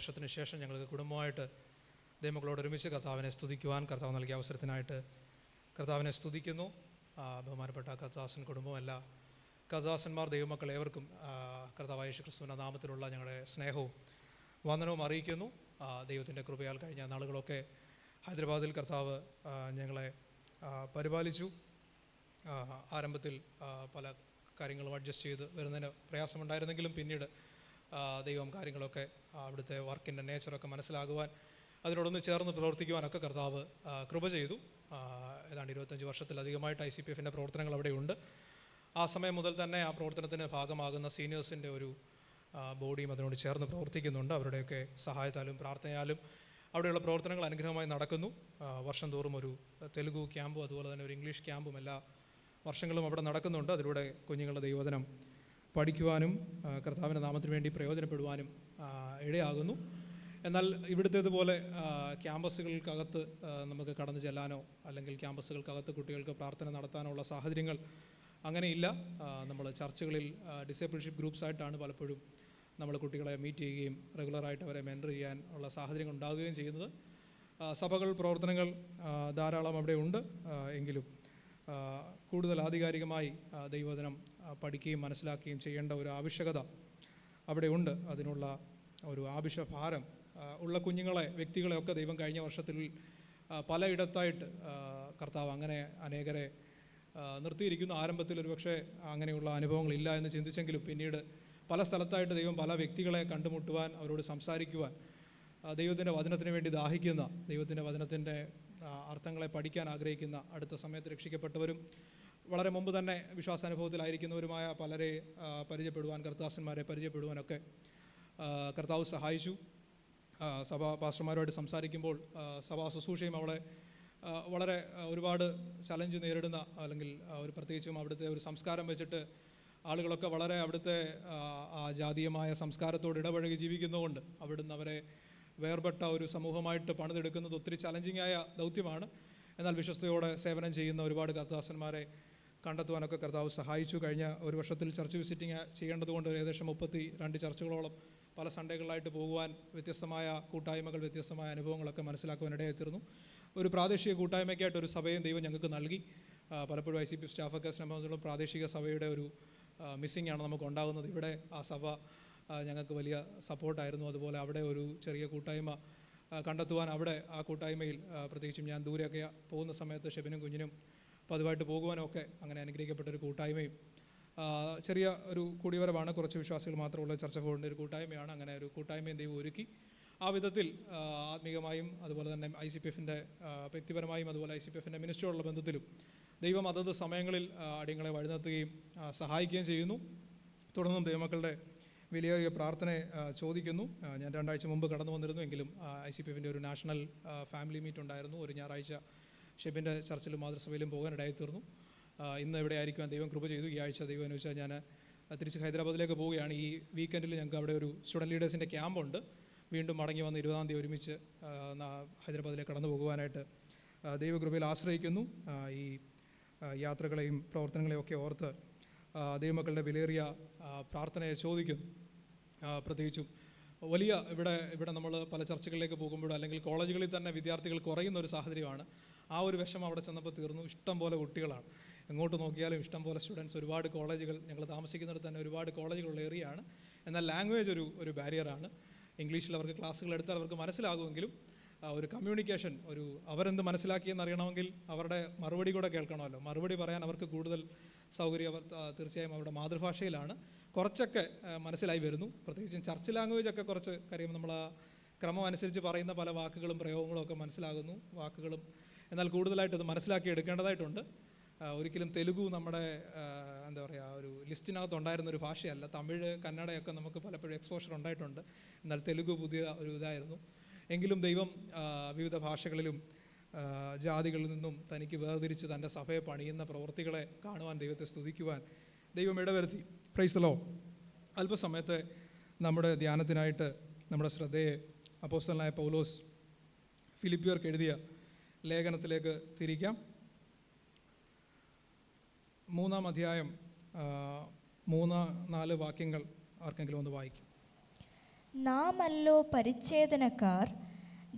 വർഷത്തിന് ശേഷം ഞങ്ങൾക്ക് കുടുംബമായിട്ട് ദൈവമക്കളോട് ഒരുമിച്ച് കർത്താവിനെ സ്തുതിക്കുവാൻ കർത്താവ് നൽകിയ അവസരത്തിനായിട്ട് കർത്താവിനെ സ്തുതിക്കുന്നു. ബഹുമാനപ്പെട്ട കർത്താസൻ കുടുംബം അല്ല കർത്താസന്മാർ ദൈവമക്കൾ ഏവർക്കും കർത്താവ് കർത്താവായ യേശു ക്രിസ്തുവിന്റെ നാമത്തിലുള്ള ഞങ്ങളുടെ സ്നേഹവും വന്ദനവും അറിയിക്കുന്നു. ദൈവത്തിന്റെ കൃപയാൽ കഴിഞ്ഞ നാളുകളൊക്കെ ഹൈദരാബാദിൽ കർത്താവ് ഞങ്ങളെ പരിപാലിച്ചു. ആരംഭത്തിൽ പല കാര്യങ്ങളും അഡ്ജസ്റ്റ് ചെയ്ത് വരുന്നതിന് പ്രയാസമുണ്ടായിരുന്നെങ്കിലും പിന്നീട് ദൈവം കാര്യങ്ങളൊക്കെ അവിടുത്തെ വർക്കിന്റെ നേച്ചറൊക്കെ മനസ്സിലാകുവാൻ അതിനോടൊന്ന് ചേർന്ന് പ്രവർത്തിക്കുവാനൊക്കെ കർത്താവ് കൃപ ചെയ്തു. ഏതാണ്ട് ഇരുപത്തഞ്ച് വർഷത്തിലധികമായിട്ട് ഐ സി പി എഫിന്റെ പ്രവർത്തനങ്ങൾ അവിടെയുണ്ട് ആ സമയം മുതൽ തന്നെ ആ പ്രവർത്തനത്തിന് ഭാഗമാകുന്ന സീനിയേഴ്സിന്റെ ഒരു ബോഡിയും അതിനോട് ചേർന്ന് പ്രവർത്തിക്കുന്നുണ്ട്. അവരുടെയൊക്കെ സഹായത്താലും പ്രാർത്ഥനയാലും അവിടെയുള്ള പ്രവർത്തനങ്ങൾ അനുഗ്രഹമായി നടക്കുന്നു. വർഷം തോറും ഒരു തെലുഗു ക്യാമ്പും അതുപോലെ തന്നെ ഒരു ഇംഗ്ലീഷ് ക്യാമ്പും എല്ലാ വർഷങ്ങളും അവിടെ നടക്കുന്നുണ്ട്. അതിലൂടെ കുഞ്ഞുങ്ങളുടെ ദൈവവചനം പഠിക്കുവാനും കർത്താവിന്റെ നാമത്തിന് വേണ്ടി പ്രയോജനപ്പെടുവാനും ഇടയാകുന്നു. എന്നാൽ ഇവിടുത്തേതുപോലെ ക്യാമ്പസുകൾക്കകത്ത് നമുക്ക് കടന്നു ചെല്ലാനോ അല്ലെങ്കിൽ ക്യാമ്പസുകൾക്കകത്ത് കുട്ടികൾക്ക് പ്രാർത്ഥന നടത്താനോ ഉള്ള സാഹചര്യങ്ങൾ അങ്ങനെയില്ല. നമ്മൾ ചർച്ചകളിൽ ഡിസേബിൾഷിപ്പ് ഗ്രൂപ്പ്സായിട്ടാണ് പലപ്പോഴും നമ്മൾ കുട്ടികളെ മീറ്റ് ചെയ്യുകയും റെഗുലറായിട്ട് അവരെ മെന്റർ ചെയ്യാൻ ഉള്ള സാഹചര്യങ്ങൾ ഉണ്ടാകുകയും ചെയ്യുന്നത്. സഭകൾ പ്രവർത്തനങ്ങൾ ധാരാളം അവിടെ ഉണ്ട്. എങ്കിലും കൂടുതൽ ആധികാരികമായി ദൈവദിനം പഠിക്കുകയും മനസ്സിലാക്കുകയും ചെയ്യേണ്ട ഒരു ആവശ്യകത അവിടെ ഉണ്ട്. അതിനുള്ള ഒരു ആവശ്യഭാരം ഉള്ള കുഞ്ഞുങ്ങളെ വ്യക്തികളെയൊക്കെ ദൈവം കഴിഞ്ഞ വർഷത്തിൽ പലയിടത്തായിട്ട് കർത്താവ് അങ്ങനെ അനേകരെ നിർത്തിയിരിക്കുന്നു. ആരംഭത്തിൽ ഒരുപക്ഷെ അങ്ങനെയുള്ള അനുഭവങ്ങളില്ല എന്ന് ചിന്തിച്ചെങ്കിലും പിന്നീട് പല സ്ഥലത്തായിട്ട് ദൈവം പല വ്യക്തികളെ കണ്ടുമുട്ടുവാൻ അവരോട് സംസാരിക്കുവാൻ ദൈവത്തിന്റെ വചനത്തിന് വേണ്ടി ദാഹിക്കുന്ന ദൈവത്തിന്റെ വചനത്തിന്റെ അർത്ഥങ്ങളെ പഠിക്കാൻ ആഗ്രഹിക്കുന്ന അടുത്ത സമയത്ത് രക്ഷിക്കപ്പെട്ടവരും വളരെ മുമ്പ് തന്നെ വിശ്വാസാനുഭവത്തിലായിരിക്കുന്നവരുമായ പലരെ പരിചയപ്പെടുവാൻ കർത്താസന്മാരെ പരിചയപ്പെടുവാനൊക്കെ കർത്താവ് സഹായിച്ചു. സഭ പാസ്റ്റർമാരുമായിട്ട് സംസാരിക്കുമ്പോൾ സഭാ ശുശ്രൂഷയും അവളെ വളരെ ഒരുപാട് ചലഞ്ച് നേരിടുന്ന അല്ലെങ്കിൽ ഒരു പ്രത്യേകിച്ചും അവിടുത്തെ ഒരു സംസ്കാരം വെച്ചിട്ട് ആളുകളൊക്കെ വളരെ അവിടുത്തെ ആ, ജാതീയമായ സംസ്കാരത്തോട് ഇടപഴകി ജീവിക്കുന്നതുകൊണ്ട് അവിടുന്ന് അവരെ വേർപെട്ട ഒരു സമൂഹമായിട്ട് പണിതെടുക്കുന്നത് ഒത്തിരി ചലഞ്ചിങ് ആയ ദൗത്യമാണ്. എന്നാൽ വിശ്വസ്തയോടെ സേവനം ചെയ്യുന്ന ഒരുപാട് കർത്താസന്മാരെ കണ്ടെത്തുവാനൊക്കെ കർത്താവ് സഹായിച്ചു. കഴിഞ്ഞ ഒരു വർഷത്തിൽ ചർച്ച് വിസിറ്റിംഗ് ചെയ്യേണ്ടതുകൊണ്ട് ഏകദേശം മുപ്പത്തി രണ്ട് ചർച്ചകളോളം പല സൺഡേകളിലായിട്ട് പോകുവാൻ വ്യത്യസ്തമായ കൂട്ടായ്മകൾ വ്യത്യസ്തമായ അനുഭവങ്ങളൊക്കെ മനസ്സിലാക്കുവാൻ ഇടയായിത്തീർന്നു ഒരു പ്രാദേശിക കൂട്ടായ്മയ്ക്കായിട്ട് ഒരു സഭയും ദൈവം ഞങ്ങൾക്ക് നൽകി. പലപ്പോഴും ഐ സി പി സ്റ്റാഫൊക്കെ സംബന്ധിച്ചിടത്തോളം പ്രാദേശിക സഭയുടെ ഒരു മിസ്സിംഗ് ആണ് നമുക്ക് ഉണ്ടാകുന്നത്. ഇവിടെ ആ സഭ ഞങ്ങൾക്ക് വലിയ സപ്പോർട്ടായിരുന്നു. അതുപോലെ അവിടെ ഒരു ചെറിയ കൂട്ടായ്മ കണ്ടെത്തുവാൻ അവിടെ ആ കൂട്ടായ്മയിൽ പ്രത്യേകിച്ചും ഞാൻ ദൂരെയൊക്കെ പോകുന്ന സമയത്ത് ഷെബിനും കുഞ്ഞിനും പതിവായിട്ട് പോകുവാനൊക്കെ അങ്ങനെ അനുഗ്രഹിക്കപ്പെട്ട ഒരു കൂട്ടായ്മയും ചെറിയ ഒരു കൂടിവരവാണ്. കുറച്ച് വിശ്വാസികൾ മാത്രമുള്ള ചർച്ച പോകേണ്ട ഒരു കൂട്ടായ്മയാണ്. അങ്ങനെ ഒരു കൂട്ടായ്മയും ദൈവം ഒരുക്കി. ആ വിധത്തിൽ ആത്മീകമായും അതുപോലെ തന്നെ ഐ സി പി എഫിന്റെ വ്യക്തിപരമായും അതുപോലെ ഐ സി പി എഫിന്റെ മിനിസ്റ്ററുള്ള ബന്ധത്തിലും ദൈവം അതത് സമയങ്ങളിൽ അടിയങ്ങളെ വഴിനിർത്തുകയും സഹായിക്കുകയും ചെയ്യുന്നു. തുടർന്നും ദൈവമക്കളുടെ വലിയ പ്രാർത്ഥനയെ ചോദിക്കുന്നു. ഞാൻ രണ്ടാഴ്ച മുമ്പ് കടന്നു വന്നിരുന്നു. എങ്കിലും ഐ സി പി എഫിന്റെ ഒരു നാഷണൽ ഫാമിലി മീറ്റ് ഉണ്ടായിരുന്നു. ഒരു ഞായറാഴ്ച ഷെബിന്റെ ചർച്ചിലും മാതൃസഭയിലും പോകാനിടയായി തീർന്നു. ഇന്ന് എവിടെ ആയിരിക്കുവാൻ ദൈവം കൃപ ചെയ്തു? ഈ ആഴ്ച ദൈവം എന്ന് വെച്ചാൽ ഞാൻ തിരിച്ച് ഹൈദരാബാദിലേക്ക് പോവുകയാണ്. ഈ വീക്കെൻഡിൽ ഞങ്ങൾക്ക് അവിടെ ഒരു സ്റ്റുഡന്റ് ലീഡേഴ്സിന്റെ ക്യാമ്പുണ്ട് വീണ്ടും മടങ്ങി വന്ന് ഇരുപതാം തീയതി ഒരുമിച്ച് ഹൈദരാബാദിലേക്ക് കടന്നു പോകുവാനായിട്ട് ദൈവകൃപയിൽ ആശ്രയിക്കുന്നു. ഈ യാത്രകളെയും പ്രവർത്തനങ്ങളെയും ഒക്കെ ഓർത്ത് ദൈവമക്കളുടെ വിലയേറിയ പ്രാർത്ഥനയെ ചോദിക്കുന്നു. പ്രത്യേകിച്ചും വലിയ ഇവിടെ ഇവിടെ നമ്മൾ പല ചർച്ചകളിലേക്ക് പോകുമ്പോഴോ അല്ലെങ്കിൽ കോളേജുകളിൽ തന്നെ വിദ്യാർത്ഥികൾ കുറയുന്ന ഒരു സാഹചര്യമാണ്. ആ ഒരു വിഷമം അവിടെ ചെന്നപ്പോൾ തീർന്നു. ഇഷ്ടം പോലെ കുട്ടികളാണ്. എങ്ങോട്ട് നോക്കിയാലും ഇഷ്ടം പോലെ സ്റ്റുഡൻസ് ഒരുപാട് കോളേജുകൾ ഞങ്ങൾ താമസിക്കുന്നിടത്ത് തന്നെ ഒരുപാട് കോളേജുകളുള്ള ഏരിയയാണ് എന്നാൽ ലാംഗ്വേജ് ഒരു ഒരു ബാരിയറാണ് ഇംഗ്ലീഷിൽ അവർക്ക് ക്ലാസ്സുകൾ എടുത്താൽ അവർക്ക് മനസ്സിലാകുമെങ്കിലും ഒരു കമ്മ്യൂണിക്കേഷൻ ഒരു അവരെന്ത് മനസ്സിലാക്കിയെന്ന് അറിയണമെങ്കിൽ അവരുടെ മറുപടി കൂടെ കേൾക്കണമല്ലോ. മറുപടി പറയാൻ അവർക്ക് കൂടുതൽ സൗകര്യം അവർ തീർച്ചയായും അവരുടെ മാതൃഭാഷയിലാണ്. കുറച്ചൊക്കെ മനസ്സിലായി വരുന്നു. പ്രത്യേകിച്ചും ചർച്ച് ലാംഗ്വേജ് ഒക്കെ കുറച്ച് കാര്യം നമ്മൾ ആ ക്രമം അനുസരിച്ച് പറയുന്ന പല വാക്കുകളും പ്രയോഗങ്ങളും ഒക്കെ മനസ്സിലാകുന്നു. വാക്കുകളും എന്നാൽ കൂടുതലായിട്ട് അത് മനസ്സിലാക്കി എടുക്കേണ്ടതായിട്ടുണ്ട്. ഒരിക്കലും തെലുഗു നമ്മുടെ എന്താ പറയുക ഒരു ലിസ്റ്റിനകത്ത് ഉണ്ടായിരുന്ന ഒരു ഭാഷയല്ല. തമിഴ് കന്നഡയൊക്കെ നമുക്ക് പലപ്പോഴും എക്സ്പോഷർ ഉണ്ടായിട്ടുണ്ട്. എന്നാൽ തെലുഗു പുതിയ ഒരു ഇതായിരുന്നു. എങ്കിലും ദൈവം വിവിധ ഭാഷകളിലും ജാതികളിൽ നിന്നും തനിക്ക് വേർതിരിച്ച് തന്റെ സഭയെ പണിയുന്ന പ്രവൃത്തികളെ കാണുവാൻ ദൈവത്തെ സ്തുതിക്കുവാൻ ദൈവം ഇടവരുത്തി. പ്രൈസ്തലോ അല്പസമയത്തെ നമ്മുടെ ധ്യാനത്തിനായിട്ട് നമ്മുടെ ശ്രദ്ധയെ അപ്പോസ്റ്റലായ പൗലോസ് ഫിലിപ്പിയർക്ക് എഴുതിയ ലേഖനത്തിലേക്ക് തിരിക്കാം. മൂന്നാം അധ്യായം മൂന്ന് നാല് വാക്യങ്ങൾ ആർക്കെങ്കിലും ഒന്ന് വായിക്കും. നാമല്ലോ പരിച്ഛേദനക്കാർ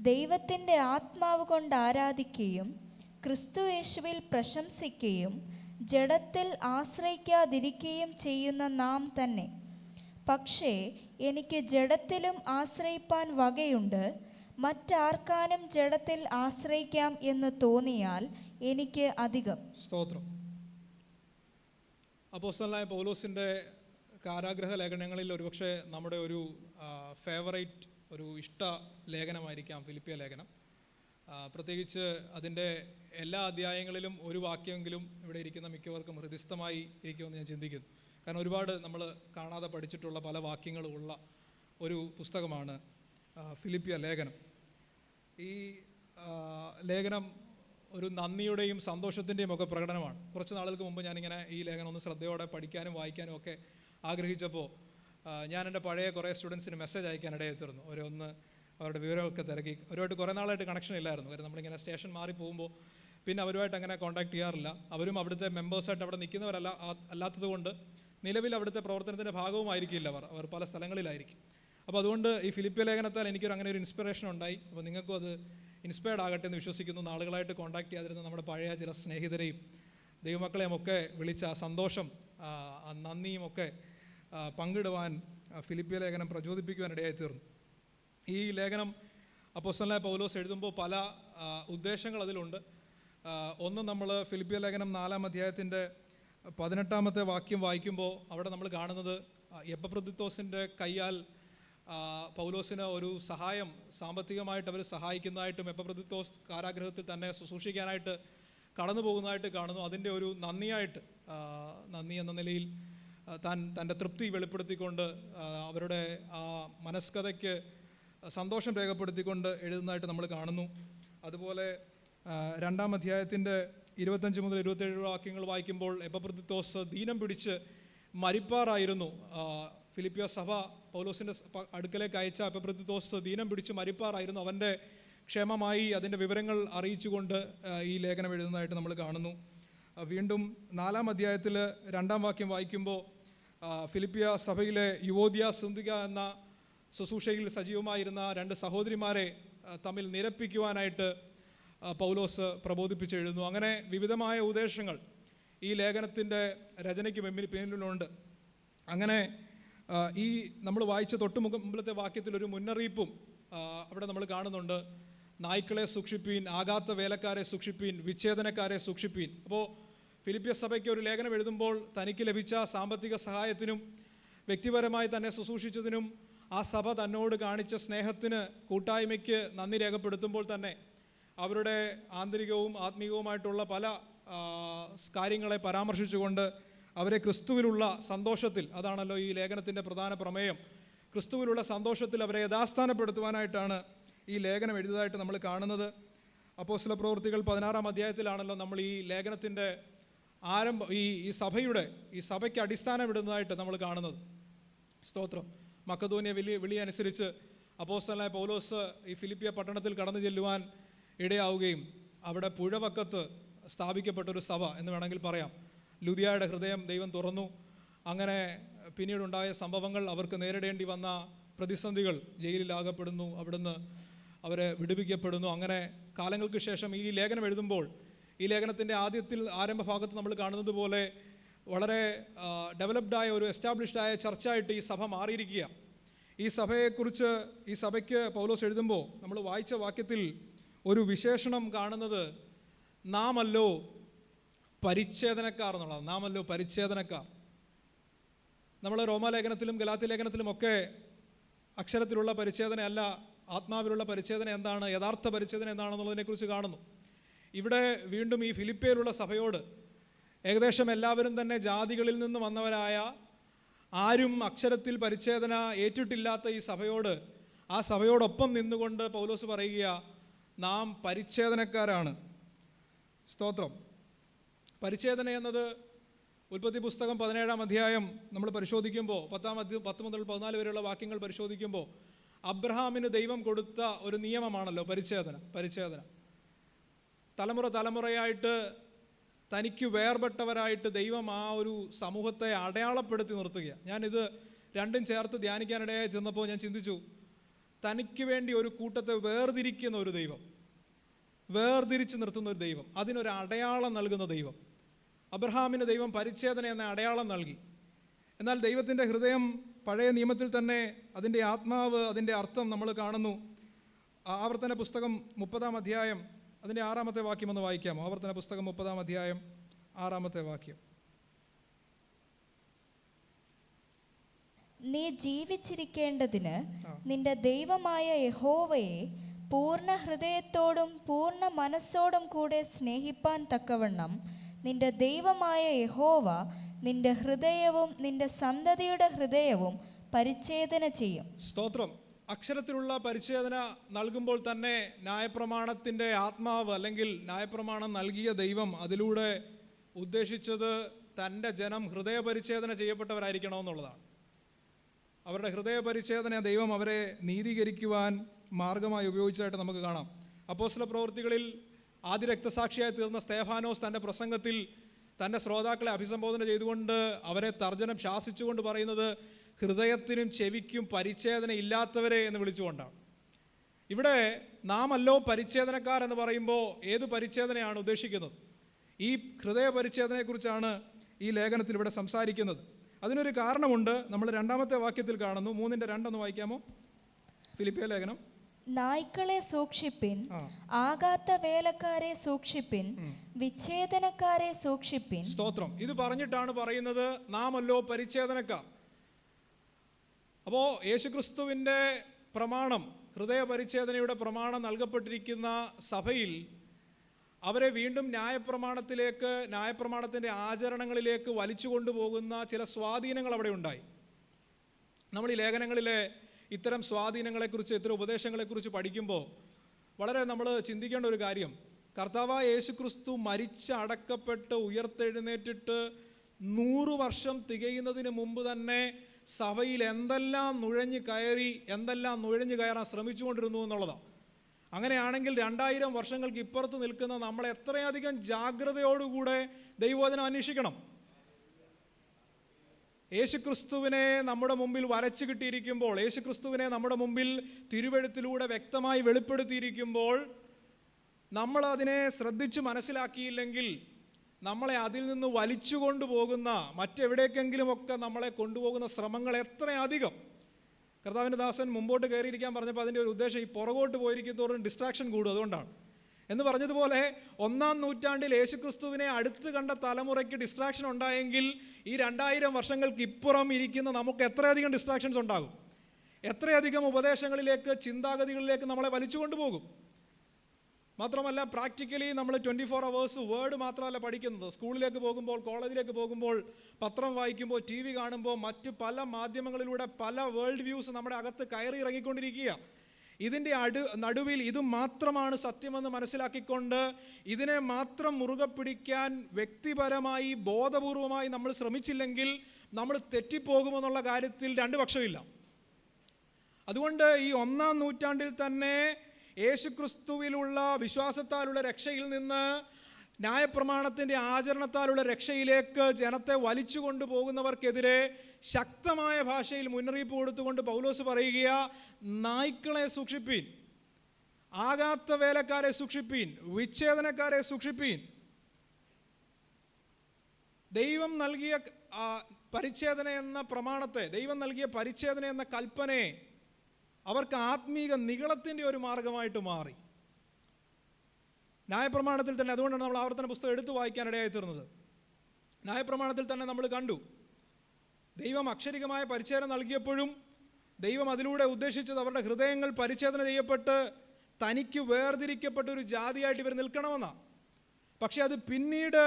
ദൈവത്തിന്റെ ആത്മാവ് കൊണ്ട് ആരാധിക്കുകയും ക്രിസ്തുയേശുവിൽ പ്രശംസിക്കുകയും ജഡത്തിൽ ആശ്രയിക്കാതിരിക്കുകയും ചെയ്യുന്ന നാം തന്നെ. പക്ഷേ എനിക്ക് ജഡത്തിലും ആശ്രയിപ്പാൻ വകയുണ്ട്. മറ്റാർക്കാനും ജഡത്തിൽ ആശ്രയിക്കാം എന്ന് തോന്നിയാൽ എനിക്ക് അധികം. സ്തോത്രം. അപ്പോസ്തലനായ പൗലോസിന്റെ കാരാഗ്രഹ ലേഖനങ്ങളിൽ ഒരുപക്ഷെ നമ്മുടെ ഒരു ഫേവറേറ്റ് ഒരു ഇഷ്ട ലേഖനമായിരിക്കാം ഫിലിപ്പിയ ലേഖനം. പ്രത്യേകിച്ച് അതിന്റെ എല്ലാ അധ്യായങ്ങളിലും ഒരു വാക്യമെങ്കിലും ഇവിടെ ഇരിക്കുന്ന മിക്കവർക്കും ഹൃദിസ്ഥമായി ഇരിക്കുമെന്ന് ഞാൻ ചിന്തിക്കുന്നു. കാരണം ഒരുപാട് നമ്മൾ കാണാതെ പഠിച്ചിട്ടുള്ള പല വാക്യങ്ങളും ഉള്ള ഒരു പുസ്തകമാണ് ഫിലിപ്പിയ ലേഖനം. ഈ ലേഖനം ഒരു നന്ദിയുടെയും സന്തോഷത്തിന്റെയും ഒക്കെ പ്രകടനമാണ്. കുറച്ച് നാളുകൾക്ക് മുമ്പ് ഞാനിങ്ങനെ ഈ ലേഖനം ഒന്ന് ശ്രദ്ധയോടെ പഠിക്കാനും വായിക്കാനും ഒക്കെ ആഗ്രഹിച്ചപ്പോൾ ഞാൻ എന്റെ പഴയ കുറേ സ്റ്റുഡൻസിന് മെസ്സേജ് അയക്കാൻ ഇടയെത്തിരുന്നു ഓരോന്ന് അവരുടെ വിവരമൊക്കെ തിരക്കി. അവരുമായിട്ട് കുറേ നാളായിട്ട് കണക്ഷൻ ഇല്ലായിരുന്നു. കാര്യം നമ്മളിങ്ങനെ സ്റ്റേഷൻ മാറി പോകുമ്പോൾ പിന്നെ അവരുമായിട്ട് അങ്ങനെ കോൺടാക്ട് ചെയ്യാറില്ല. അവരും അവിടുത്തെ മെമ്പേഴ്സായിട്ട് അവിടെ നിൽക്കുന്നവരല്ല അല്ലാത്തതുകൊണ്ട് അല്ലാത്തത് കൊണ്ട് നിലവിൽ അവിടുത്തെ പ്രവർത്തനത്തിന്റെ ഭാഗവുമായിരിക്കില്ല അവർ. അവർ പല സ്ഥലങ്ങളിലായിരിക്കും. അപ്പോൾ അതുകൊണ്ട് ഈ ഫിലിപ്പിയ ലേഖനത്താൽ എനിക്കൊരു അങ്ങനെ ഒരു ഇൻസ്പിറേഷൻ ഉണ്ടായി. അപ്പോൾ നിങ്ങൾക്കും അത് ഇൻസ്പയർഡ് ആകട്ടെ എന്ന് വിശ്വസിക്കുന്നു. നാളുകളായിട്ട് കോൺടാക്ട് ചെയ്യാതിരുന്ന നമ്മുടെ പഴയ ചില സ്നേഹിതരെയും ദൈവമക്കളെയും ഒക്കെ വിളിച്ച സന്തോഷം നന്ദിയും ഒക്കെ പങ്കിടുവാൻ ഫിലിപ്പിയ ലേഖനം പ്രചോദിപ്പിക്കുവാൻ ഇടയായി തീർന്നു. ഈ ലേഖനം അപ്പോസ്തലനായ പൗലോസ് എഴുതുമ്പോൾ പല ഉദ്ദേശങ്ങൾ അതിലുണ്ട്. ഒന്ന് നമ്മൾ ഫിലിപ്പിയ ലേഖനം നാലാം അധ്യായത്തിന്റെ പതിനെട്ടാമത്തെ വാക്യം വായിക്കുമ്പോൾ അവിടെ നമ്മൾ കാണുന്നത് എപ്പപ്രദിത്തോസിന്റെ കയ്യാൽ പൗലോസിന് ഒരു സഹായം സാമ്പത്തികമായിട്ട് അവർ സഹായിക്കുന്നതായിട്ടും എപ്പപ്രദിത്തോസ് കാരാഗ്രഹത്തിൽ തന്നെ ശുശ്രൂഷിക്കാനായിട്ട് കടന്നു പോകുന്നതായിട്ട് കാണുന്നു. അതിന്റെ ഒരു നന്ദിയായിട്ട് നന്ദി എന്ന നിലയിൽ താൻ തന്റെ തൃപ്തി വെളിപ്പെടുത്തിക്കൊണ്ട് അവരുടെ ആ മനസ്കഥയ്ക്ക് സന്തോഷം രേഖപ്പെടുത്തിക്കൊണ്ട് എഴുതുന്നതായിട്ട് നമ്മൾ കാണുന്നു. അതുപോലെ രണ്ടാം അധ്യായത്തിന്റെ ഇരുപത്തഞ്ച് മുതൽ ഇരുപത്തേഴ് വാക്യങ്ങൾ വായിക്കുമ്പോൾ എപ്പപ്രതിത്തോസ് ദീനം പിടിച്ച് മരിപ്പാറായിരുന്നു. ഫിലിപ്പിയ സഭ പൗലോസിന്റെ അടുക്കലേക്ക് അയച്ച എപ്പപ്രതിത്തോസ് ദീനം പിടിച്ച് മരിപ്പാറായിരുന്നു. അവന്റെ ക്ഷേമമായി അതിന്റെ വിവരങ്ങൾ അറിയിച്ചുകൊണ്ട് ഈ ലേഖനം എഴുതുന്നതായിട്ട് നമ്മൾ കാണുന്നു. വീണ്ടും നാലാം അധ്യായത്തിൽ രണ്ടാം വാക്യം വായിക്കുമ്പോൾ ഫിലിപ്പിയ സഭയിലെ യുവോദ്യ സുന്ദിക എന്ന ശുശ്രൂഷയിൽ സജീവമായിരുന്ന രണ്ട് സഹോദരിമാരെ തമ്മിൽ നിരപ്പിക്കുവാനായിട്ട് പൗലോസ് പ്രബോധിപ്പിച്ച് എഴുതുന്നു. അങ്ങനെ വിവിധമായ ഉദ്ദേശങ്ങൾ ഈ ലേഖനത്തിന്റെ രചനയ്ക്ക് പിന്നിലുണ്ട്. അങ്ങനെ ഈ നമ്മൾ വായിച്ച തൊട്ടു മുഖ മുമ്പിലത്തെ വാക്യത്തിൽ ഒരു മുന്നറിയിപ്പും അവിടെ നമ്മൾ കാണുന്നുണ്ട്. നായ്ക്കളെ സൂക്ഷിപ്പീൻ ആകാത്ത വേലക്കാരെ സൂക്ഷിപ്പീൻ വിച്ഛേദനക്കാരെ സൂക്ഷിപ്പീൻ. അപ്പോൾ ഫിലിപ്പിയ സഭയ്ക്ക് ഒരു ലേഖനം എഴുതുമ്പോൾ തനിക്ക് ലഭിച്ച സാമ്പത്തിക സഹായത്തിനും വ്യക്തിപരമായി തന്നെ ശുശ്രൂഷിച്ചതിനും ആ സഭ തന്നോട് കാണിച്ച സ്നേഹത്തിന് കൂട്ടായ്മയ്ക്ക് നന്ദി രേഖപ്പെടുത്തുമ്പോൾ തന്നെ അവരുടെ ആന്തരികവും ആത്മീയവുമായിട്ടുള്ള പല കാര്യങ്ങളെ പരാമർശിച്ചുകൊണ്ട് അവരെ ക്രിസ്തുവിലുള്ള സന്തോഷത്തിൽ അതാണല്ലോ ഈ ലേഖനത്തിന്റെ പ്രധാന പ്രമേയം ക്രിസ്തുവിലുള്ള സന്തോഷത്തിൽ അവരെ യഥാസ്ഥാനപ്പെടുത്തുവാനായിട്ടാണ് ഈ ലേഖനം എഴുതിയതായിട്ട് നമ്മൾ കാണുന്നത്. അപ്പോസ്തല പ്രവൃത്തികൾ പതിനാറാം അധ്യായത്തിലാണല്ലോ നമ്മൾ ഈ ലേഖനത്തിന്റെ ആരംഭം ഈ ഈ സഭയുടെ ഈ സഭയ്ക്ക് അടിസ്ഥാനം ഇടുന്നതായിട്ട് നമ്മൾ കാണുന്നത്. സ്തോത്രം. മക്കധോനിയ വിളി വിളി അനുസരിച്ച് അപ്പോസ്തലനായ പൗലോസ് ഈ ഫിലിപ്പിയ പട്ടണത്തിൽ കടന്നു ചെല്ലുവാൻ ഇടയാവുകയും അവിടെ പുഴവക്കത്ത് സ്ഥാപിക്കപ്പെട്ടൊരു സഭ എന്ന് വേണമെങ്കിൽ പറയാം. ലുദിയായുടെ ഹൃദയം ദൈവം തുറന്നു. അങ്ങനെ പിന്നീടുണ്ടായ സംഭവങ്ങൾ അവർക്ക് നേരിടേണ്ടി വന്ന പ്രതിസന്ധികൾ ജയിലിലാകപ്പെടുന്നു അവിടുന്ന് അവരെ വിടുവിക്കപ്പെടുന്നു. അങ്ങനെ കാലങ്ങൾക്ക് ശേഷം ഈ ലേഖനം എഴുതുമ്പോൾ ഈ ലേഖനത്തിന്റെ ആദ്യത്തിൽ ആരംഭഭാഗത്ത് നമ്മൾ കാണുന്നത് പോലെ വളരെ ഡെവലപ്ഡായ ഒരു എസ്റ്റാബ്ലിഷ്ഡായ ചർച്ചയായിട്ട് ഈ സഭ മാറിയിരിക്കുക. ഈ സഭയെക്കുറിച്ച് ഈ സഭയ്ക്ക് പൗലോസ് എഴുതുമ്പോൾ നമ്മൾ വായിച്ച വാക്യത്തിൽ ഒരു വിശേഷണം കാണുന്നത് നാമല്ലോ പരിച്ഛേദനക്കാർ എന്നുള്ളതാണ്. നാമല്ലോ പരിച്ഛേദനക്കാർ. നമ്മൾ റോമാലേഖനത്തിലും ഗലാത്തി ലേഖനത്തിലും ഒക്കെ അക്ഷരത്തിലുള്ള പരിച്ഛേദനയല്ല ആത്മാവിലുള്ള പരിച്ഛേദന എന്താണ് യഥാർത്ഥ പരിച്ഛേദന എന്താണെന്നുള്ളതിനെക്കുറിച്ച് കാണുന്നു. ഇവിടെ വീണ്ടും ഈ ഫിലിപ്പയിലുള്ള സഭയോട് ഏകദേശം എല്ലാവരും തന്നെ ജാതികളിൽ നിന്ന് വന്നവരായ ആരും അക്ഷരത്തിൽ പരിച്ഛേദന ഏറ്റിട്ടില്ലാത്ത ഈ സഭയോട് ആ സഭയോടൊപ്പം നിന്നുകൊണ്ട് പൗലോസ് പറയുക നാം പരിച്ഛേദനക്കാരാണ്. സ്തോത്രം. പരിച്ഛേദന എന്നത് ഉൽപ്പത്തി പുസ്തകം പതിനേഴാം അധ്യായം നമ്മൾ പരിശോധിക്കുമ്പോൾ പത്താം അധ്യ പത്ത് മുതൽ പതിനാല് വരെയുള്ള വാക്യങ്ങൾ പരിശോധിക്കുമ്പോൾ അബ്രഹാമിന് ദൈവം കൊടുത്ത ഒരു നിയമമാണല്ലോ പരിച്ഛേദന പരിച്ഛേദന. തലമുറ തലമുറയായിട്ട് തനിക്ക് വേർപെട്ടവരായിട്ട് ദൈവം ആ ഒരു സമൂഹത്തെ അടയാളപ്പെടുത്തി നിർത്തുക ഞാനിത് രണ്ടും ചേർത്ത് ധ്യാനിക്കാനിടയായി ചെന്നപ്പോൾ ഞാൻ ചിന്തിച്ചു തനിക്ക് വേണ്ടി ഒരു കൂട്ടത്തെ വേർതിരിക്കുന്ന ഒരു ദൈവം വേർതിരിച്ച് നിർത്തുന്ന ഒരു ദൈവം അതിനൊരു അടയാളം നൽകുന്ന ദൈവം. അബ്രഹാമിന് ദൈവം പരിച്ഛേദന എന്ന അടയാളം നൽകി. എന്നാൽ ദൈവത്തിന്റെ ഹൃദയം പഴയ നിയമത്തിൽ തന്നെ അതിന്റെ ആത്മാവ് അതിന്റെ അർത്ഥം നമ്മൾ കാണുന്നു. ആവർത്തന പുസ്തകം മുപ്പതാം അധ്യായം അതിന്റെ ആറാമത്തെ വാക്യം ഒന്ന് വായിക്കാം. ആവർത്തന പുസ്തകം മുപ്പതാം അധ്യായം ആറാമത്തെ വാക്യം. നീ ജീവിച്ചിരിക്കേണ്ടതിന് നിന്റെ ദൈവമായ യഹോവയെ പൂർണ ഹൃദയത്തോടും പൂർണ മനസ്സോടും കൂടെ സ്നേഹിപ്പാൻ തക്കവണ്ണം നിന്റെ ദൈവമായ യഹോവ നിന്റെ ഹൃദയവും നിന്റെ സന്തതിയുടെ ഹൃദയവും പരിച്ഛേദന ചെയ്യും. സ്തോത്രം. അക്ഷരത്തിലുള്ള പരിച്ഛേദന നൽകുമ്പോൾ തന്നെ ന്യായപ്രമാണത്തിന്റെ ആത്മാവ് അല്ലെങ്കിൽ ന്യായപ്രമാണം നൽകിയ ദൈവം അതിലൂടെ ഉദ്ദേശിച്ചത് തന്റെ ജനം ഹൃദയപരിച്ഛേദന ചെയ്യപ്പെട്ടവരായിരിക്കണമെന്നുള്ളതാണ്. അവരുടെ ഹൃദയപരിച്ഛേദന ദൈവം അവരെ നീതീകരിക്കുവാൻ മാർഗമായി ഉപയോഗിച്ചതായിട്ട് നമുക്ക് കാണാം. അപ്പോസ്ല പ്രവൃത്തികളിൽ ആദ്യ രക്തസാക്ഷിയായി തീർന്ന സ്തേഫാനോസ് തന്റെ പ്രസംഗത്തിൽ തന്റെ ശ്രോതാക്കളെ അഭിസംബോധന ചെയ്തുകൊണ്ട് അവരെ തർജനം ശാസിച്ചുകൊണ്ട് പറയുന്നത് ഹൃദയത്തിനും ചെവിക്കും പരിച്ഛേദന ഇല്ലാത്തവരെ എന്ന് വിളിച്ചുകൊണ്ടാണ്. ഇവിടെ നാമല്ലോ പരിച്ഛേദനക്കാരെന്ന് പറയുമ്പോൾ ഏത് പരിച്ഛേദനയാണ് ഉദ്ദേശിക്കുന്നത്? ഈ ഹൃദയ പരിച്ഛേദനയെക്കുറിച്ചാണ് ഈ ലേഖനത്തിൽ ഇവിടെ സംസാരിക്കുന്നത്. അതിനൊരു കാരണമുണ്ട് നമ്മൾ രണ്ടാമത്തെ വാക്യത്തിൽ കാണുന്നു. മൂന്നിന്റെ രണ്ടൊന്ന് വായിക്കാമോ? ഫിലിപ്പിയ ലേഖനം. നായ്ക്കളെ സൂക്ഷിപ്പിൻ ആകാത്ത വേലക്കാരെ സൂക്ഷിപ്പിൻ വിച്ഛേദനക്കാരെ സൂക്ഷിപ്പിൻ. സ്തോത്രം. ഇത് പറഞ്ഞിട്ടാണ് പറയുന്നത് നാമല്ലോ പരിച്ഛേദനക്കാർ. അപ്പോൾ യേശുക്രിസ്തുവിന്റെ പ്രമാണം ഹൃദയ പരിച്ഛേദനയുടെ പ്രമാണം നൽകപ്പെട്ടിരിക്കുന്ന സഭയിൽ അവരെ വീണ്ടും ന്യായപ്രമാണത്തിലേക്ക് ന്യായപ്രമാണത്തിന്റെ ആചരണങ്ങളിലേക്ക് വലിച്ചു കൊണ്ടുപോകുന്ന ചില സ്വാധീനങ്ങൾ അവിടെ ഉണ്ടായി. നമ്മൾ ഈ ലേഖനങ്ങളിലെ ഇത്തരം സ്വാധീനങ്ങളെക്കുറിച്ച് ഇത്തരം ഉപദേശങ്ങളെക്കുറിച്ച് പഠിക്കുമ്പോൾ വളരെ നമ്മൾ ചിന്തിക്കേണ്ട ഒരു കാര്യം. കർത്താവായ യേശു ക്രിസ്തു മരിച്ച് അടക്കപ്പെട്ട് ഉയർത്തെഴുന്നേറ്റിട്ട് നൂറ് വർഷം തികയുന്നതിന് മുമ്പ് തന്നെ സഭയിൽ എന്തെല്ലാം നുഴഞ്ഞു കയറി എന്തെല്ലാം നുഴഞ്ഞു കയറാൻ ശ്രമിച്ചുകൊണ്ടിരുന്നു എന്നുള്ളതാണ് അങ്ങനെയാണെങ്കിൽ രണ്ടായിരം വർഷങ്ങൾക്ക് ഇപ്പുറത്ത് നിൽക്കുന്ന നമ്മൾ എത്രയധികം ജാഗ്രതയോടുകൂടെ ദൈവവചനം അന്വേഷിക്കണം. യേശുക്രിസ്തുവിനെ നമ്മുടെ മുമ്പിൽ വരച്ചു കിട്ടിയിരിക്കുമ്പോൾ യേശുക്രിസ്തുവിനെ നമ്മുടെ മുമ്പിൽ തിരുവഴുത്തിലൂടെ വ്യക്തമായി വെളിപ്പെടുത്തിയിരിക്കുമ്പോൾ നമ്മൾ അതിനെ ശ്രദ്ധിച്ച് മനസ്സിലാക്കിയില്ലെങ്കിൽ നമ്മളെ അതിൽ നിന്ന് വലിച്ചു കൊണ്ടുപോകുന്ന മറ്റെവിടേക്കെങ്കിലുമൊക്കെ നമ്മളെ കൊണ്ടുപോകുന്ന ശ്രമങ്ങൾ എത്രയധികം കർത്താവിന്റെ ദാസൻ മുമ്പോട്ട് കയറിയിരിക്കാൻ പറഞ്ഞപ്പോൾ അതിന്റെ ഒരു ഉദ്ദേശം ഈ പുറകോട്ട് പോയിരിക്കുന്നതോറും ഡിസ്ട്രാക്ഷൻ കൂടും അതുകൊണ്ടാണ്. എന്ന് പറഞ്ഞതുപോലെ ഒന്നാം നൂറ്റാണ്ടിൽ യേശുക്രിസ്തുവിനെ അടുത്ത് കണ്ട തലമുറയ്ക്ക് ഡിസ്ട്രാക്ഷൻ ഉണ്ടായെങ്കിൽ ഈ രണ്ടായിരം വർഷങ്ങൾക്ക് ഇപ്പുറം ഇരിക്കുന്ന നമുക്ക് എത്രയധികം ഡിസ്ട്രാക്ഷൻസ് ഉണ്ടാകും? എത്രയധികം ഉപദേശങ്ങളിലേക്ക് ചിന്താഗതികളിലേക്ക് നമ്മളെ വലിച്ചു കൊണ്ടുപോകും? മാത്രമല്ല പ്രാക്ടിക്കലി നമ്മൾ ട്വന്റി ഫോർ അവേഴ്സ് വേർഡ് മാത്രമല്ല പഠിക്കുന്നത്. സ്കൂളിലേക്ക് പോകുമ്പോൾ കോളേജിലേക്ക് പോകുമ്പോൾ പത്രം വായിക്കുമ്പോൾ ടി വി കാണുമ്പോൾ മറ്റ് പല മാധ്യമങ്ങളിലൂടെ പല വേൾഡ് വ്യൂസ് നമ്മുടെ അകത്ത് കയറി ഇറങ്ങിക്കൊണ്ടിരിക്കുക ഇതിന്റെ അടു നടുവിൽ ഇത് മാത്രമാണ് സത്യമെന്ന് മനസ്സിലാക്കിക്കൊണ്ട് ഇതിനെ മാത്രം മുറുകെ പിടിക്കാൻ വ്യക്തിപരമായി ബോധപൂർവമായി നമ്മൾ ശ്രമിച്ചില്ലെങ്കിൽ നമ്മൾ തെറ്റിപ്പോകുമെന്നുള്ള കാര്യത്തിൽ രണ്ട് പക്ഷമില്ല. അതുകൊണ്ട് ഈ ഒന്നാം നൂറ്റാണ്ടിൽ തന്നെ യേശുക്രിസ്തുവിലുള്ള വിശ്വാസത്താലുള്ള രക്ഷയിൽ നിന്ന് ന്യായപ്രമാണത്തിന്റെ ആചരണത്താലുള്ള രക്ഷയിലേക്ക് ജനത്തെ വലിച്ചു കൊണ്ടുപോകുന്നവർക്കെതിരെ ശക്തമായ ഭാഷയിൽ മുന്നറിയിപ്പ് കൊടുത്തുകൊണ്ട് പൗലോസ് പറയുക നായ്ക്കളെ സൂക്ഷിപ്പീൻ ആകാത്ത വേലക്കാരെ സൂക്ഷിപ്പീൻ വിച്ഛേദനക്കാരെ സൂക്ഷിപ്പീൻ. ദൈവം നൽകിയ പരിച്ഛേദന എന്ന പ്രമാണത്തെ ദൈവം നൽകിയ പരിച്ഛേദന എന്ന കൽപ്പനയെ അവർക്ക് ആത്മീക നികളത്തിന്റെ ഒരു മാർഗമായിട്ട് മാറി. ന്യായപ്രമാണത്തിൽ തന്നെ അതുകൊണ്ടാണ് നമ്മൾ ആവർത്തന പുസ്തകം എടുത്തു വായിക്കാനിടയായി തീർന്നത് ന്യായപ്രമാണത്തിൽ തന്നെ നമ്മൾ കണ്ടു. ദൈവം അക്ഷരികമായ പരിച്ഛേദന നൽകിയപ്പോഴും ദൈവം അതിലൂടെ ഉദ്ദേശിച്ചത് അവരുടെ ഹൃദയങ്ങൾ പരിച്ഛേദന ചെയ്യപ്പെട്ട് തനിക്ക് വേർതിരിക്കപ്പെട്ട ഒരു ജാതിയായിട്ട് ഇവർ നിൽക്കണമെന്നാണ് പക്ഷേ അത് പിന്നീട്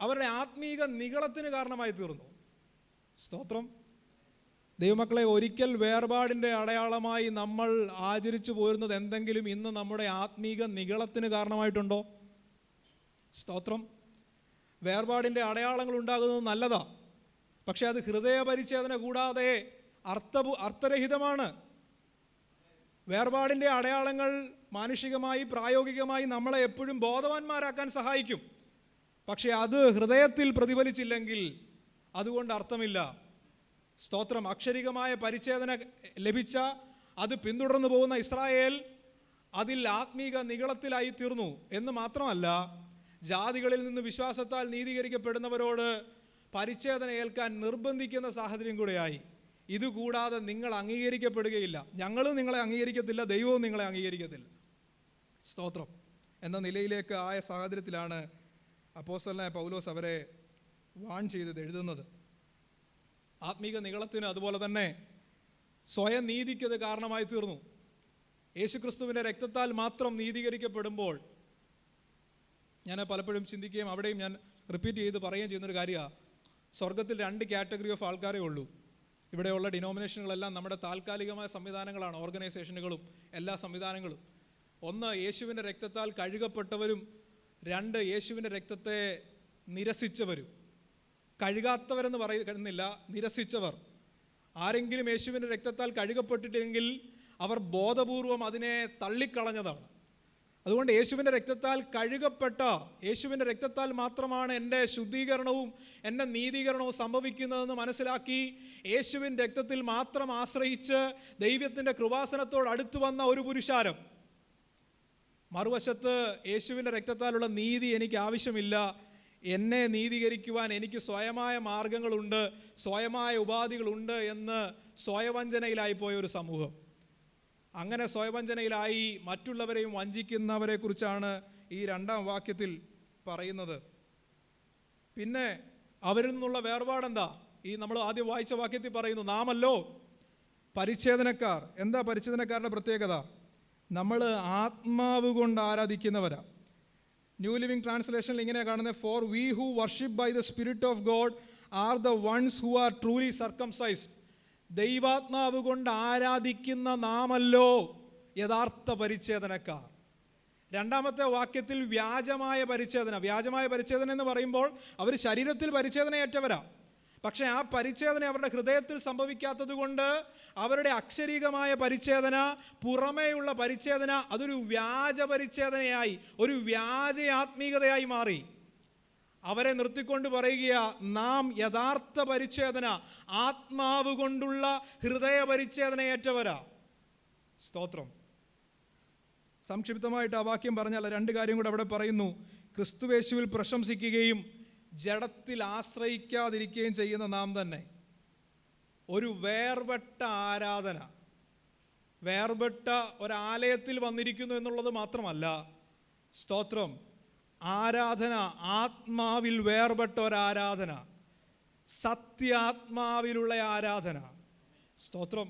അവരുടെ ആത്മീക നികളത്തിന് കാരണമായി തീർന്നു സ്തോത്രം. ദൈവമക്കളെ ഒരിക്കൽ വേർപാടിന്റെ അടയാളമായി നമ്മൾ ആചരിച്ചു പോരുന്നത് എന്തെങ്കിലും ഇന്ന് നമ്മുടെ ആത്മീക നികളത്തിന് കാരണമായിട്ടുണ്ടോ? സ്തോത്രം. വേർപാടിന്റെ അടയാളങ്ങൾ ഉണ്ടാകുന്നത് നല്ലതാ പക്ഷേ അത് ഹൃദയപരിച്ഛേദന കൂടാതെ അർത്ഥപു അർത്ഥരഹിതമാണ്. വേർപാടിന്റെ അടയാളങ്ങൾ മാനുഷികമായി പ്രായോഗികമായി നമ്മളെ എപ്പോഴും ബോധവാന്മാരാക്കാൻ സഹായിക്കും. പക്ഷേ അത് ഹൃദയത്തിൽ പ്രതിഫലിച്ചില്ലെങ്കിൽ അതുകൊണ്ട് അർത്ഥമില്ല. സ്തോത്രം. അക്ഷരികമായ പരിച്ഛേദന ലഭിച്ച അത് പിന്തുടർന്നു പോകുന്ന ഇസ്രായേൽ അതിൽ ആത്മീക നികളത്തിലായി തീർന്നു. എന്ന് മാത്രമല്ല ജാതികളിൽ നിന്ന് വിശ്വാസത്താൽ നീതീകരിക്കപ്പെടുന്നവരോട് പരിച്ഛേദന ഏൽക്കാൻ നിർബന്ധിക്കുന്ന സാഹചര്യം കൂടെയായി. ഇതുകൂടാതെ നിങ്ങൾ അംഗീകരിക്കപ്പെടുകയില്ല. ഞങ്ങളും നിങ്ങളെ അംഗീകരിക്കത്തില്ല ദൈവവും നിങ്ങളെ അംഗീകരിക്കത്തില്ല. സ്തോത്രം. എന്ന നിലയിലേക്ക് ആയ സാഹചര്യത്തിലാണ് അപ്പോസ്റ്റലായ പൗലോസ് അവരെ വാൺ ചെയ്തത് എഴുതുന്നത്. ആത്മീക നികളത്തിന് അതുപോലെ തന്നെ സ്വയം നീതിക്ക് അത് കാരണമായി തീർന്നു. യേശുക്രിസ്തുവിന്റെ രക്തത്താൽ മാത്രം നീതീകരിക്കപ്പെടുമ്പോൾ ഞാൻ പലപ്പോഴും ചിന്തിക്കുകയും അവിടെയും ഞാൻ റിപ്പീറ്റ് ചെയ്ത് പറയുകയും ചെയ്യുന്നൊരു കാര്യമാണ് സ്വർഗത്തിൽ രണ്ട് കാറ്റഗറി ഓഫ് ആൾക്കാരേ ഉള്ളൂ. ഇവിടെയുള്ള ഡിനോമിനേഷനുകളെല്ലാം നമ്മുടെ താൽക്കാലികമായ സംവിധാനങ്ങളാണ് ഓർഗനൈസേഷനുകളും എല്ലാ സംവിധാനങ്ങളും. ഒന്ന് യേശുവിന്റെ രക്തത്താൽ കഴുകപ്പെട്ടവരും രണ്ട് യേശുവിന്റെ രക്തത്തെ നിരസിച്ചവരും. കഴുകാത്തവരെന്ന് പറയുന്നില്ല നിരസിച്ചവർ. ആരെങ്കിലും യേശുവിന്റെ രക്തത്താൽ കഴുകപ്പെട്ടിട്ടെങ്കിൽ അവർ ബോധപൂർവം അതിനെ തള്ളിക്കളഞ്ഞതാണ്. അതുകൊണ്ട് യേശുവിന്റെ രക്തത്താൽ കഴുകപ്പെട്ട യേശുവിന്റെ രക്തത്താൽ മാത്രമാണ് എന്റെ ശുദ്ധീകരണവും എന്റെ നീതീകരണവും സംഭവിക്കുന്നതെന്ന് മനസ്സിലാക്കി യേശുവിൻ രക്തത്തിൽ മാത്രം ആശ്രയിച്ച് ദൈവത്തിന്റെ കൃപാസനത്തോട് അടുത്തു വന്ന ഒരു പുരുഷാരം. മറുവശത്ത് യേശുവിന്റെ രക്തത്താലുള്ള നീതി എനിക്ക് ആവശ്യമില്ല. എന്നെ നീതീകരിക്കുവാൻ എനിക്ക് സ്വയമായ മാർഗങ്ങളുണ്ട് സ്വയമായ ഉപാധികളുണ്ട് എന്ന് സ്വയവഞ്ചനയിലായി പോയ ഒരു സമൂഹം. അങ്ങനെ സ്വയവഞ്ചനയിലായി മറ്റുള്ളവരെയും വഞ്ചിക്കുന്നവരെ കുറിച്ചാണ് ഈ രണ്ടാം വാക്യത്തിൽ പറയുന്നത്. പിന്നെ അവരിൽ നിന്നുള്ള വേർപാടെന്താ? ഈ നമ്മൾ ആദ്യം വായിച്ച വാക്യത്തിൽ പറയുന്നു നാമല്ലോ പരിച്ഛേദനക്കാർ. എന്താ പരിച്ഛേദനക്കാരുടെ പ്രത്യേകത? നമ്മൾ ആത്മാവ് കൊണ്ട് ആരാധിക്കുന്നവരാ. ന്യൂ ലിവിംഗ് ട്രാൻസ്ലേഷനിൽ ഇങ്ങനെ കാണുന്നത് for we who worship by the spirit of God are the ones who are truly circumcised ദൈവാത്മാവ് കൊണ്ട് ആരാധിക്കുന്ന നാമല്ലോ യഥാർത്ഥ പരിച്ഛേദനക്കാർ. രണ്ടാമത്തെ വാക്യത്തിൽ വ്യാജമായ പരിച്ഛേദന. വ്യാജമായ പരിച്ഛേദന എന്ന് പറയുമ്പോൾ അവർ ശരീരത്തിൽ പരിച്ഛേദനയേറ്റവരാ. പക്ഷേ ആ പരിച്ഛേദന അവരുടെ ഹൃദയത്തിൽ സംഭവിക്കാത്തത് കൊണ്ട് അവരുടെ അക്ഷരീകമായ പരിച്ഛേദന പുറമേയുള്ള പരിച്ഛേദന അതൊരു വ്യാജ പരിച്ഛേദനയായി ഒരു വ്യാജ ആത്മീകതയായി മാറി. അവരെ നിർത്തിക്കൊണ്ട് പറയുക നാം യഥാർത്ഥ പരിച്ഛേദന ആത്മാവ് കൊണ്ടുള്ള ഹൃദയ പരിച്ഛേദനയേറ്റവരാ. സ്തോത്രം. സംക്ഷിപ്തമായിട്ട് ആ വാക്യം പറഞ്ഞാൽ രണ്ട് കാര്യം കൂടെ അവിടെ പറയുന്നു. ക്രിസ്തുവേശുവിൽ പ്രശംസിക്കുകയും ജഡത്തിൽ ആശ്രയിക്കാതിരിക്കുകയും ചെയ്യുന്ന നാം തന്നെ. ഒരു വേർപെട്ട ആരാധന. വേർപെട്ട ഒരാലയത്തിൽ വന്നിരിക്കുന്നു എന്നുള്ളത് മാത്രമല്ല സ്തോത്രം ആരാധന ആത്മാവിൽ വേർപെട്ട ഒരാരാധന സത്യാത്മാവിലുള്ള ആരാധന. സ്തോത്രം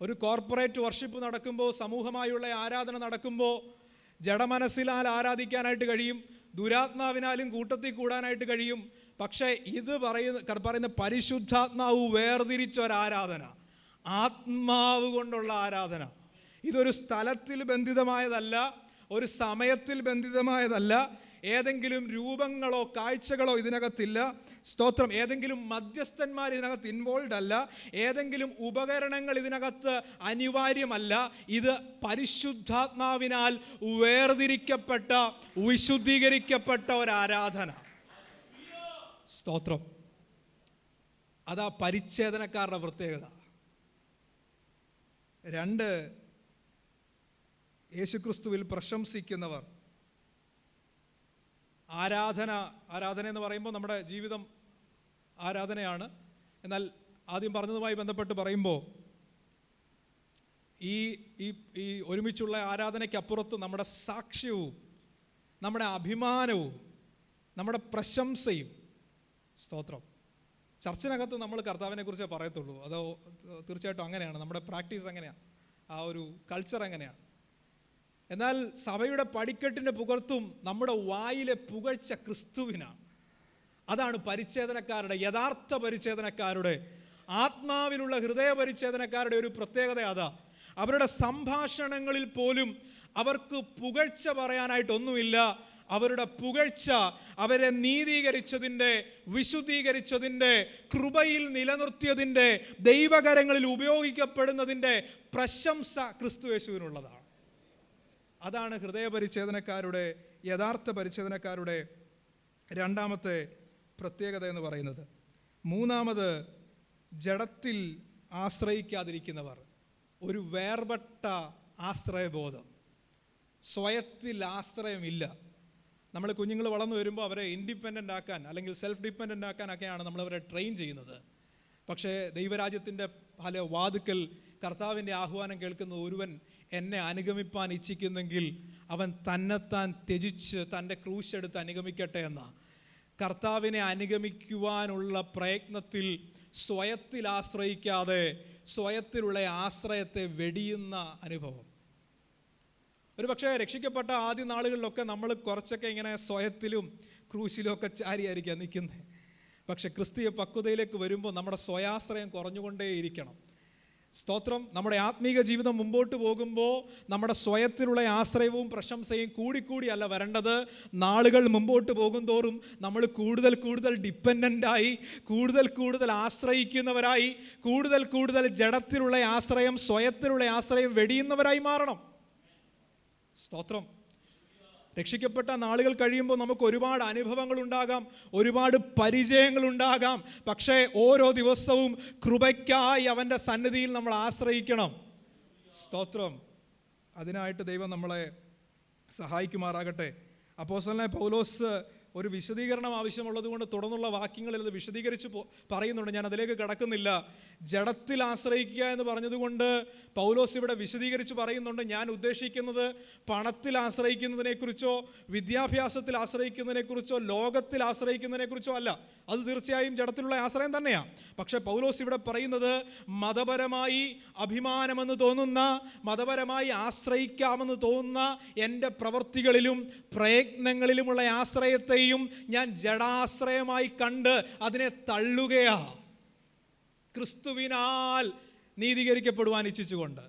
ഒരു കോർപ്പറേറ്റ് വർഷിപ്പ് നടക്കുമ്പോൾ സമൂഹമായുള്ള ആരാധന നടക്കുമ്പോൾ ജഡമനസ്സിലാൽ ആരാധിക്കാനായിട്ട് കഴിയും. ദുരാത്മാവിനാലും കൂട്ടത്തിൽ കൂടാനായിട്ട് കഴിയും. പക്ഷേ ഇത് പറയുന്ന പറയുന്ന പരിശുദ്ധാത്മാവ് ഒരാരാധന ആത്മാവ് കൊണ്ടുള്ള ആരാധന. ഇതൊരു സ്ഥലത്തിൽ ബന്ധിതമായതല്ല ഒരു സമയത്തിൽ ബന്ധിതമായതല്ല ഏതെങ്കിലും രൂപങ്ങളോ കാഴ്ചകളോ ഇതിനകത്തില്ല. സ്തോത്രം. ഏതെങ്കിലും മധ്യസ്ഥന്മാർ ഇതിനകത്ത് ഇൻവോൾവ് അല്ല. ഏതെങ്കിലും ഉപകരണങ്ങൾ ഇതിനകത്ത് അനിവാര്യമല്ല. ഇത് പരിശുദ്ധാത്മാവിനാൽ വേർതിരിക്കപ്പെട്ട വിശുദ്ധീകരിക്കപ്പെട്ട ഒരു ആരാധന. സ്തോത്രം. അതാ പരിച്ഛേദനക്കാരുടെ പ്രത്യേകത. രണ്ട് യേശുക്രിസ്തുവിൽ പ്രശംസിക്കുന്നവർ ആരാധന ആരാധന എന്ന് പറയുമ്പോൾ നമ്മുടെ ജീവിതം ആരാധനയാണ്. എന്നാൽ ആദ്യം പറഞ്ഞതുമായി ബന്ധപ്പെട്ട് പറയുമ്പോൾ ഈ ഈ ഒരുമിച്ചുള്ള ആരാധനയ്ക്കപ്പുറത്ത് നമ്മുടെ സാക്ഷ്യവും നമ്മുടെ അഭിമാനവും നമ്മുടെ പ്രശംസയും. സ്തോത്രം. ചർച്ചിനകത്ത് നമ്മൾ കർത്താവിനെ കുറിച്ചേ പറയത്തുള്ളൂ. അതോ തീർച്ചയായിട്ടും അങ്ങനെയാണ്. നമ്മുടെ പ്രാക്ടീസ് അങ്ങനെയാണ് ആ ഒരു കൾച്ചർ അങ്ങനെയാണ്. എന്നാൽ സഭയുടെ പടിക്കെട്ടിന്റെ പുകർത്തും നമ്മുടെ വായിലെ പുകഴ്ച ക്രിസ്തുവിനാണ്. അതാണ് പരിച്ഛേദനക്കാരുടെ യഥാർത്ഥ പരിച്ഛേദനക്കാരുടെ ആത്മാവിലുള്ള ഹൃദയ പരിച്ഛേദനക്കാരുടെ ഒരു പ്രത്യേകത അതാ. അവരുടെ സംഭാഷണങ്ങളിൽ പോലും അവർക്ക് പുകഴ്ച പറയാനായിട്ടൊന്നുമില്ല. അവരുടെ പുകഴ്ച അവരെ നീതീകരിച്ചതിന്റെ വിശുദ്ധീകരിച്ചതിന്റെ കൃപയിൽ നിലനിർത്തിയതിന്റെ ദൈവകരങ്ങളിൽ ഉപയോഗിക്കപ്പെടുന്നതിന്റെ പ്രശംസ ക്രിസ്തുയേശുവിനുള്ളതാണ് അതാണ് ഹൃദയപരിച്ഛേദനക്കാരുടെ യഥാർത്ഥ പരിച്ഛേദനക്കാരുടെ രണ്ടാമത്തെ പ്രത്യേകത എന്ന് പറയുന്നത്. മൂന്നാമത് ജഡത്തിൽ ആശ്രയിക്കാതിരിക്കുന്നവർ. ഒരു വേർപെട്ട ആശ്രയബോധം. സ്വയത്തിൽ ആശ്രയമില്ല. നമ്മൾ കുഞ്ഞുങ്ങൾ വളർന്നു വരുമ്പോൾ അവരെ ഇൻഡിപെൻഡന്റ് ആക്കാൻ അല്ലെങ്കിൽ സെൽഫ് ഡിപ്പെൻഡന്റ് ആക്കാനൊക്കെയാണ് നമ്മളവരെ ട്രെയിൻ ചെയ്യുന്നത്. പക്ഷേ ദൈവരാജ്യത്തിന്റെ പല വാതുക്കൽ കർത്താവിന്റെ ആഹ്വാനം കേൾക്കുന്ന ഒരുവൻ എന്നെ അനുഗമിപ്പാൻ ഇച്ഛിക്കുന്നെങ്കിൽ അവൻ തന്നെത്താൻ ത്യജിച്ച് തന്റെ ക്രൂശെടുത്ത് അനുഗമിക്കട്ടെ എന്ന. കർത്താവിനെ അനുഗമിക്കുവാനുള്ള പ്രയത്നത്തിൽ സ്വയത്തിൽ ആശ്രയിക്കാതെ സ്വയത്തിലുള്ള ആശ്രയത്തെ വെടിയുന്ന അനുഭവം. ഒരു പക്ഷേ രക്ഷിക്കപ്പെട്ട ആദ്യ നാളുകളിലൊക്കെ നമ്മൾ കുറച്ചൊക്കെ ഇങ്ങനെ സ്വയത്തിലും ക്രൂശിലും ഒക്കെ ചാരിയായിരിക്കാം നിൽക്കുന്നത് പക്ഷെ ക്രിസ്തീയ പക്വതയിലേക്ക് വരുമ്പോൾ നമ്മുടെ സ്വയാശ്രയം കുറഞ്ഞുകൊണ്ടേയിരിക്കണം. സ്തോത്രം. നമ്മുടെ ആത്മീക ജീവിതം മുമ്പോട്ട് പോകുമ്പോൾ നമ്മുടെ സ്വയത്തിലുള്ള ആശ്രയവും പ്രശംസയും കൂടിക്കൂടി അല്ല വരേണ്ടത്. നാളുകൾ മുമ്പോട്ട് പോകും തോറും നമ്മൾ കൂടുതൽ കൂടുതൽ ഡിപ്പെൻഡന്റായി കൂടുതൽ കൂടുതൽ ആശ്രയിക്കുന്നവരായി കൂടുതൽ കൂടുതൽ ജഡത്തിലുള്ള ആശ്രയം സ്വയത്തിലുള്ള ആശ്രയം വെടിയുന്നവരായി മാറണം. സ്തോത്രം. രക്ഷിക്കപ്പെട്ട നാളുകൾ കഴിയുമ്പോൾ നമുക്ക് ഒരുപാട് അനുഭവങ്ങൾ ഉണ്ടാകാം ഒരുപാട് പരിചയങ്ങൾ ഉണ്ടാകാം പക്ഷേ ഓരോ ദിവസവും കൃപയ്ക്കായി അവന്റെ സന്നിധിയിൽ നമ്മൾ ആശ്രയിക്കണം. സ്തോത്രം. അതിനായിട്ട് ദൈവം നമ്മളെ സഹായിക്കുമാറാകട്ടെ. അപ്പോസ്തലനായ പൗലോസ് ഒരു വിശദീകരണം ആവശ്യമുള്ളതുകൊണ്ട് തുടർന്നുള്ള വാക്യങ്ങളിൽ അത് വിശദീകരിച്ച് പറയുന്നുണ്ട്. ഞാൻ അതിലേക്ക് കടക്കുന്നില്ല. ജഡത്തിൽ ആശ്രയിക്കുക എന്ന് പറഞ്ഞതുകൊണ്ട് പൗലോസ് ഇവിടെ വിശദീകരിച്ച് പറയുന്നുണ്ട്. ഞാൻ ഉദ്ദേശിക്കുന്നത് പണത്തിൽ ആശ്രയിക്കുന്നതിനെക്കുറിച്ചോ വിദ്യാഭ്യാസത്തിൽ ആശ്രയിക്കുന്നതിനെക്കുറിച്ചോ ലോകത്തിൽ ആശ്രയിക്കുന്നതിനെക്കുറിച്ചോ അല്ല. അത് തീർച്ചയായും ജഡത്തിലുള്ള ആശ്രയം തന്നെയാണ് പക്ഷേ പൗലോസ് ഇവിടെ പറയുന്നത് മതപരമായി അഭിമാനമെന്ന് തോന്നുന്ന മതപരമായി ആശ്രയിക്കാമെന്ന് തോന്നുന്ന എന്റെ പ്രവൃത്തികളിലും പ്രയത്നങ്ങളിലുമുള്ള ആശ്രയത്തെയും ഞാൻ ജഡാശ്രയമായി കണ്ട് അതിനെ തള്ളുകയാ. ക്രിസ്തുവിനാൽ നീതീകരിക്കപ്പെടുവാൻ ഇച്ഛിച്ചുകൊണ്ട്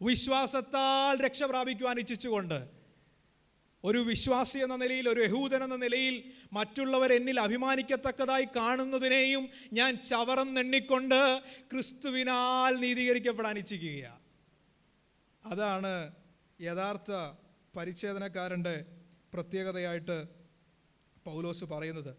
വിശ്വാസത്താൽ രക്ഷ പ്രാപിക്കുവാൻ ഇച്ഛിച്ചുകൊണ്ട് ഒരു വിശ്വാസി എന്ന നിലയിൽ ഒരു യഹൂദൻ എന്ന നിലയിൽ മറ്റുള്ളവർ എന്നിൽ അഭിമാനിക്കത്തക്കതായി കാണുന്നതിനെയും ഞാൻ ചവറന്നെണ്ണിക്കൊണ്ട് ക്രിസ്തുവിനാൽ നീതീകരിക്കപ്പെടാൻ ഇച്ഛിക്കുകയാണ് അതാണ് യഥാർത്ഥ പരിച്ഛേദനക്കാരന്റെ പ്രത്യേകതയായിട്ട് പൗലോസ് പറയുന്നത്.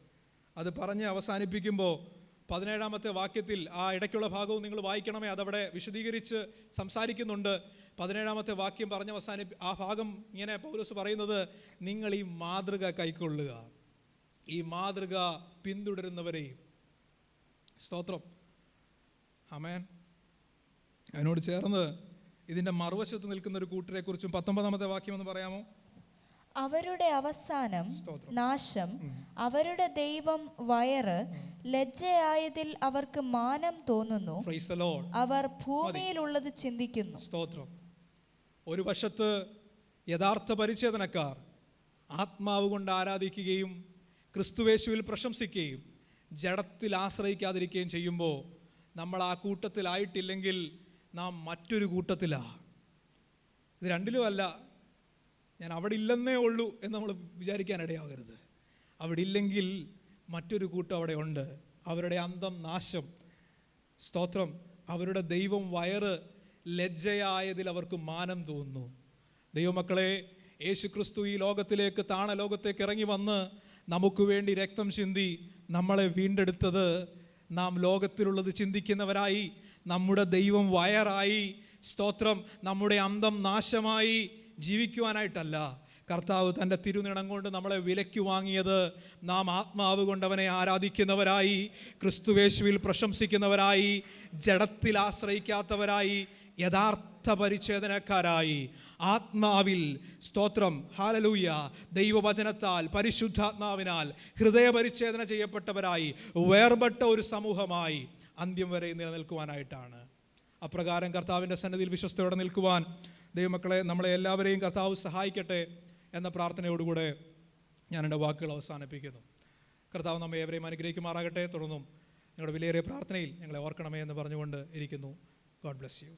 അത് പറഞ്ഞ് അവസാനിപ്പിക്കുമ്പോൾ പതിനേഴാമത്തെ വാക്യത്തിൽ ആ ഇടയ്ക്കുള്ള ഭാഗവും നിങ്ങൾ വായിക്കണമേ അതവിടെ വിശദീകരിച്ച് സംസാരിക്കുന്നുണ്ട്. പതിനേഴാമത്തെ വാക്യം പറഞ്ഞ അവസാനം ആ ഭാഗം ഇങ്ങനെ പൗലോസ് പറയുന്നത് നിങ്ങൾ ഈ മാതൃക കൈക്കൊള്ളുക. ഈ മാതൃക പിന്തുടരുന്നവരെയും സ്തോത്രം. അമേൻ അതിനോട് ചേർന്ന് ഇതിന്റെ മറുവശത്ത് നിൽക്കുന്ന ഒരു കൂട്ടരെ കുറിച്ചും പത്തൊമ്പതാമത്തെ വാക്യം എന്ന് പറയാമോ? അവരുടെ അവസാനം നാശം അവരുടെ ദൈവം വയറ് ലജ്ജയായതിൽ അവർക്ക് മാനം തോന്നുന്നു. അവർ ഭൂമിയിലുള്ളത് ചിന്തിക്കുന്നു. സ്തോത്രം. ഒരു വശത്ത് യഥാർത്ഥ പരിച്ഛേദനക്കാർ ആത്മാവ് കൊണ്ട് ആരാധിക്കുകയും ക്രിസ്തുവേശുവിൽ പ്രശംസിക്കുകയും ജഡത്തിൽ ആശ്രയിക്കാതിരിക്കുകയും ചെയ്യുമ്പോൾ നമ്മൾ ആ കൂട്ടത്തിലായിട്ടില്ലെങ്കിൽ നാം മറ്റൊരു കൂട്ടത്തിലാണ് ഇത് രണ്ടിലുമല്ല ഞാൻ അവിടെ ഇല്ലെന്നേ ഉള്ളൂ എന്ന് നമ്മൾ വിചാരിക്കാനിടയാകരുത് അവിടെ ഇല്ലെങ്കിൽ മറ്റൊരു കൂട്ടം അവിടെ ഉണ്ട്. അവരുടെ അന്തം നാശം. സ്തോത്രം. അവരുടെ ദൈവം വയറ് ലജ്ജയായതിൽ അവർക്ക് മാനം തോന്നുന്നു. ദൈവമക്കളെ യേശു ക്രിസ്തു ഈ ലോകത്തിലേക്ക് താണ ലോകത്തേക്ക് ഇറങ്ങി വന്ന് നമുക്ക് വേണ്ടി രക്തം ചിന്തി നമ്മളെ വീണ്ടെടുത്തത് നാം ലോകത്തിലുള്ളത് ചിന്തിക്കുന്നവരായി നമ്മുടെ ദൈവം വയറായി സ്തോത്രം നമ്മുടെ അന്തം നാശമായി ജീവിക്കുവാനായിട്ടല്ല. കർത്താവ് തന്റെ തിരുനിണം കൊണ്ട് നമ്മളെ വിലയ്ക്ക് വാങ്ങിയത് നാം ആത്മാവ് കൊണ്ടവനെ ആരാധിക്കുന്നവരായി ക്രിസ്തുവേശുവിൽ പ്രശംസിക്കുന്നവരായി ജഡത്തിൽ ആശ്രയിക്കാത്തവരായി യഥാർത്ഥ പരിച്ഛേദനക്കാരായി. ആത്മാവിൽ സ്തോത്രം. ഹാലലൂയ ദൈവവചനത്താൽ പരിശുദ്ധാത്മാവിനാൽ ഹൃദയപരിച്ഛേദന ചെയ്യപ്പെട്ടവരായി വേർപെട്ട ഒരു സമൂഹമായി അന്ത്യം വരെ നിലനിൽക്കുവാനായിട്ടാണ്. അപ്രകാരം കർത്താവിന്റെ സന്നിധിയിൽ വിശ്വസ്തയോടെ നിൽക്കുവാൻ ദൈവമക്കളെ നമ്മളെ എല്ലാവരെയും കർത്താവ് സഹായിക്കട്ടെ എന്ന പ്രാർത്ഥനയോടുകൂടെ ഞാൻ എന്റെ വാക്കുകൾ അവസാനിപ്പിക്കുന്നു. കർത്താവ് നമ്മെ ഏവരെയും അനുഗ്രഹിക്കുമാറാകട്ടെ. തുടർന്നും നിങ്ങളുടെ വിലയേറിയ പ്രാർത്ഥനയിൽ ഞങ്ങളെ ഓർക്കണമേ എന്ന് പറഞ്ഞുകൊണ്ട് ഇരിക്കുന്നു. God bless you